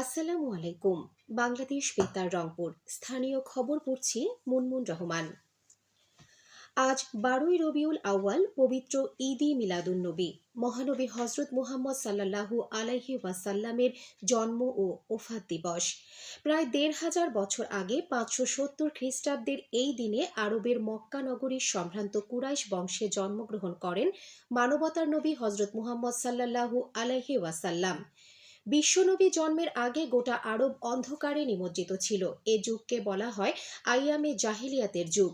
আসসালামু আলাইকুম। বাংলাদেশ বেতার, রংপুর। স্থানীয় খবর পড়ছি মুনমুন রহমান। আজ বারোই রবিউল আউয়াল, পবিত্র ঈদি মিলাদুন নবী। মহানবী হজরত মুহাম্মদ সাল্লাল্লাহু আলাইহি ওয়াসাল্লামের জন্ম ও ওফাত দিবস। প্রায় দেড় হাজার বছর আগে পাঁচশো সত্তর খ্রিস্টাব্দের এই দিনে আরবের মক্কা নগরীর সম্ভ্রান্ত কুরাইশ বংশে জন্মগ্রহণ করেন মানবতার নবী হজরত মুহাম্মদ সাল্লাল্লাহু আলাইহি ওয়াসাল্লাম। বিশ্বনবী জন্মের আগে গোটা আরব অন্ধকারে নিমজ্জিত ছিল। এ যুগকে বলা হয় আইয়ামে জাহিলিয়াতের যুগ।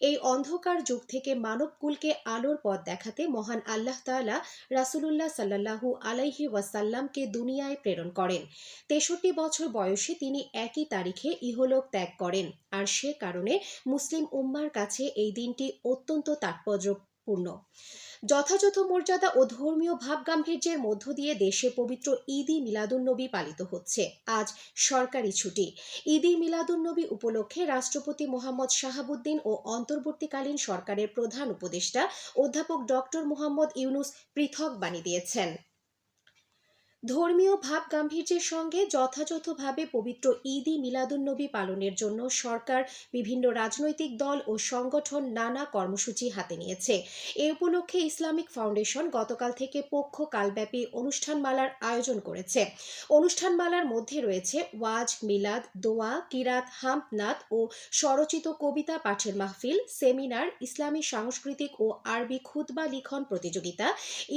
এই অন্ধকার যুগ থেকে মানবকুলকে আলোর পথ দেখাতে মহান আল্লাহ তাআলা রাসূলুল্লাহ সাল্লাল্লাহু আলাইহি ওয়াসাল্লামকে দুনিয়ায় প্রেরণ করেন। তেষট্টি বছর বয়সে তিনি একই তারিখে ইহলোক ত্যাগ করেন। আর সে কারণে মুসলিম উম্মার কাছে এই দিনটি অত্যন্ত তাৎপর্যপূর্ণ যথাযথ মর্যাদা ও ধর্মীয় ভাব গাম্ভীর্যের মধ্য দিয়ে দেশে পবিত্র ঈদি মিলাদুন্নবী পালিত হচ্ছে। আজ সরকারি ছুটি। ঈদি মিলাদুন্নবী উপলক্ষে রাষ্ট্রপতি মোহাম্মদ শাহাবুদ্দিন ও অন্তর্বর্তীকালীন সরকারের প্রধান উপদেষ্টা অধ্যাপক ডক্টর মোহাম্মদ ইউনুস পৃথক বাণী দিয়েছেন। ধর্মীয় ভাব গাম্ভীর্যের সঙ্গে যথাযথভাবে পবিত্র ঈদি মিলাদুন্নবী পালনের জন্য সরকার বিভিন্ন রাজনৈতিক দল ও সংগঠন নানা কর্মসূচি হাতে নিয়েছে। এ উপলক্ষে ইসলামিক ফাউন্ডেশন গতকাল থেকে পক্ষ কালব্যাপী অনুষ্ঠানমালার আয়োজন করেছে। অনুষ্ঠানমালার মধ্যে রয়েছে ওয়াজ, মিলাদ, দোয়া, কিরাত, হামনাত ও স্বরচিত কবিতা, পাঠের মাহফিল, সেমিনার, ইসলামী সাংস্কৃতিক ও আরবি খুতবা লিখন প্রতিযোগিতা,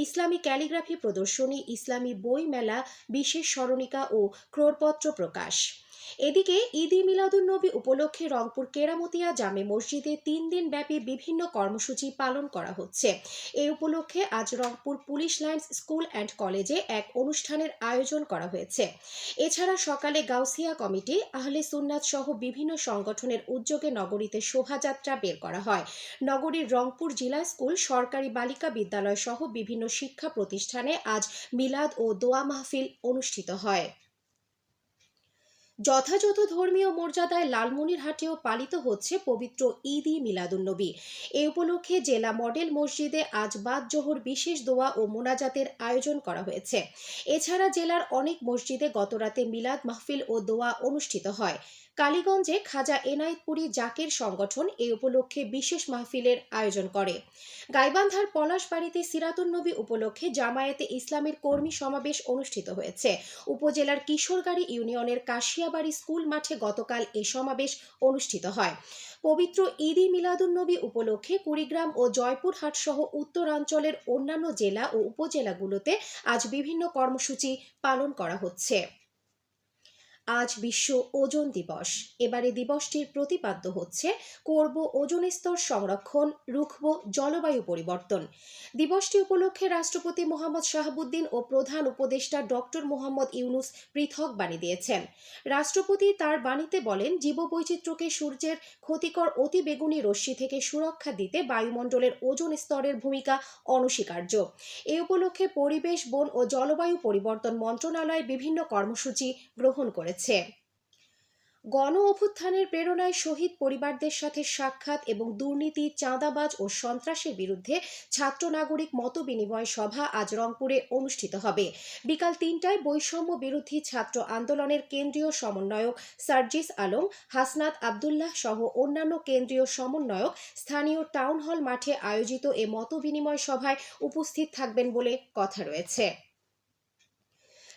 ইসলামী ক্যালিগ্রাফি প্রদর্শনী, ইসলামী বই মেলা বিশেষ স্মরণিকা ও ক্রোড়পত্র প্রকাশ। এদিকে ঈদি মিলাদুন্নবী উপলক্ষে রংপুর কেরামতিয়া জামে মসজিদে তিন দিন ব্যাপী বিভিন্ন কর্মসূচি পালন করা হচ্ছে। এই উপলক্ষে আজ Rangpur police lines school and কলেজে এক অনুষ্ঠানের আয়োজন করা হয়েছে। এছাড়া সকালে গাউসিয়া কমিটি, আহলে সুন্নাত সহ বিভিন্ন সংগঠনের উদ্যোগে নগরীতে শোভাযাত্রা বের করা হয়। নগরীর রংপুর জেলা স্কুল, সরকারি বালিকা বিদ্যালয় সহ বিভিন্ন শিক্ষা প্রতিষ্ঠানে আজ মিলাদ ও দোয়া মাহফিল অনুষ্ঠিত হয়। যথাযথ ধর্মীয় মর্যাদায় লালমনিরহাটেও পালিত হচ্ছে পবিত্র ঈদ মিলাদুন্নবী। এ উপলক্ষে জেলা মডেল মসজিদে আজ বাদ জোহর বিশেষ দোয়া ও মোনাজাতের আয়োজন করা হয়েছে। এছাড়া জেলার অনেক মসজিদে গতরাতে মিলাদ মাহফিল ও দোয়া অনুষ্ঠিত হয়। কালীগঞ্জে খাজা এনায়েতপুরী জাকের সংগঠন এই উপলক্ষে বিশেষ মাহফিলের আয়োজন করে। গাইবান্ধার পলাশবাড়িতে সিরাতুন্নবী উপলক্ষে জামায়াতে ইসলামের কর্মী সমাবেশ অনুষ্ঠিত হয়েছে। উপজেলার কিশোরগাড়ি ইউনিয়নের কাশিয়াবাড়ি স্কুল মাঠে গতকাল এ সমাবেশ অনুষ্ঠিত হয়। পবিত্র ঈদি মিলাদুন্নবী উপলক্ষে কুড়িগ্রাম ও জয়পুরহাট সহ উত্তরাঞ্চলের অন্যান্য জেলা ও উপজেলাগুলোতে আজ বিভিন্ন কর্মসূচি পালন করা হচ্ছে। আজ বিশ্ব ওজন দিবস। এবারে দিবসটির প্রতিপাদ্য হচ্ছে, করব ওজন স্তর সংরক্ষণ, রুখব জলবায়ু পরিবর্তন। দিবসটি উপলক্ষে রাষ্ট্রপতি মোহাম্মদ শাহাবুদ্দিন ও প্রধান উপদেষ্টা ডক্টর মোহাম্মদ ইউনুস পৃথক বাণী দিয়েছেন। রাষ্ট্রপতি তার বাণীতে বলেন, জীববৈচিত্র্যকে সূর্যের ক্ষতিকর অতি বেগুনি রশ্মি থেকে সুরক্ষা দিতে বায়ুমণ্ডলের ওজন স্তরের ভূমিকা অনস্বীকার্য। এ উপলক্ষে পরিবেশ, বন ও জলবায়ু পরিবর্তন মন্ত্রণালয় বিভিন্ন কর্মসূচি গ্রহণ করেছে। গণ অভ্যুত্থানের প্রেরণায় শহীদ পরিবারদের সাথে সাক্ষাৎ এবং দুর্নীতি, চাঁদাবাজ ও সন্ত্রাসের বিরুদ্ধে ছাত্র নাগরিক মত বিনিময় সভা আজ রংপুরে অনুষ্ঠিত হবে। বিকাল তিনটায় বৈষম্য বিরোধী ছাত্র আন্দোলনের কেন্দ্রীয় সমন্বয়ক সার্জিস আলম, হাসনাত আবদুল্লাহ সহ অন্যান্য কেন্দ্রীয় সমন্বয়ক স্থানীয় টাউন হল মাঠে আয়োজিত এ মত বিনিময় সভায় উপস্থিত থাকবেন বলে কথা রয়েছে।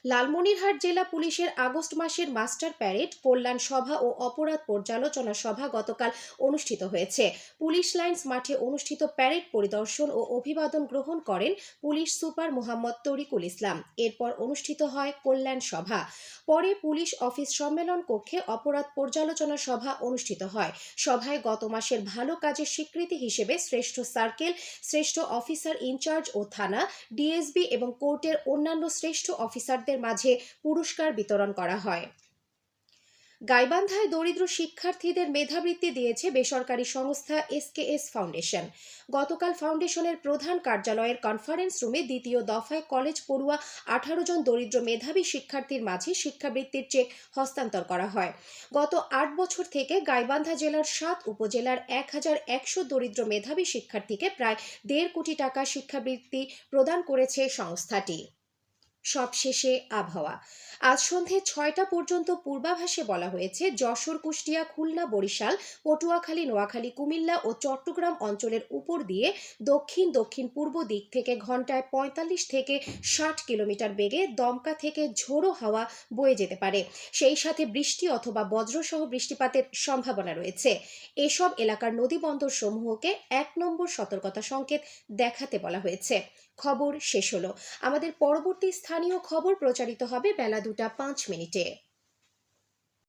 লালমনিরহাট জেলা পুলিশের আগস্ট মাসের মাস্টার প্যারেড, কল্যাণ সভা ও অপরাধ পর্যালোচনা সভা গতকাল অনুষ্ঠিত হয়েছে। পুলিশ লাইন্স মাঠে অনুষ্ঠিত প্যারেড পরিদর্শন ও অভিবাদন গ্রহণ করেন পুলিশ সুপার মোহাম্মদ তরিকুল ইসলাম। এরপর অনুষ্ঠিত হয় কল্যাণ সভা। পরে পুলিশ অফিস সম্মেলন কক্ষে অপরাধ পর্যালোচনা সভা অনুষ্ঠিত হয়। সভায় গত মাসের ভালো কাজের স্বীকৃতি হিসেবে শ্রেষ্ঠ সার্কেল, শ্রেষ্ঠ অফিসার ইনচার্জ ও থানা, ডিএসবি এবং কোর্টের অন্যান্য শ্রেষ্ঠ অফিসারদের মাঝে পুরস্কার বিতরণ করা হয়। গাইবান্ধায় দরিদ্র শিক্ষার্থীদের মেধাবৃত্তি দিয়েছে বেসরকারি সংস্থা এসকেএস ফাউন্ডেশন। গতকাল ফাউন্ডেশনের প্রধান কার্যালয়ের কনফারেন্স রুমে দ্বিতীয় দফায় কলেজ পড়ুয়া আঠারো জন দরিদ্র মেধাবী শিক্ষার্থীর মাঝে শিক্ষাবৃত্তির চেক হস্তান্তর করা হয়। গত আট বছর থেকে গাইবান্ধা জেলার সাত উপজেলার এক হাজার একশো দরিদ্র মেধাবী শিক্ষার্থীকে প্রায় দেড় কোটি টাকা শিক্ষাবৃত্তি প্রদান করেছে সংস্থাটি। সবশেষে আবহাওয়া। আজ সন্ধে ছয়টা পর্যন্ত পূর্বাভাসে বলা হয়েছে, যশোর, কুষ্টিয়া, খুলনা, বরিশাল, পটুয়াখালী, নোয়াখালী, কুমিল্লা ও চট্টগ্রাম অঞ্চলের উপর দিয়ে দক্ষিণ দক্ষিণ পূর্ব দিক থেকে ঘন্টায় পঁয়তাল্লিশ থেকে ষাট কিলোমিটার বেগে দমকা থেকে ঝোড়ো হাওয়া বয়ে যেতে পারে। সেই সাথে বৃষ্টি অথবা বজ্রসহ বৃষ্টিপাতের সম্ভাবনা রয়েছে। এসব এলাকার নদীবন্দর সমূহকে এক নম্বর সতর্কতা সংকেত দেখাতে বলা হয়েছে। খবর শেষ হলো। আমাদের পরবর্তী স্থানীয় খবর প্রচারিত হবে বেলা দুটা পাঁচ মিনিটে।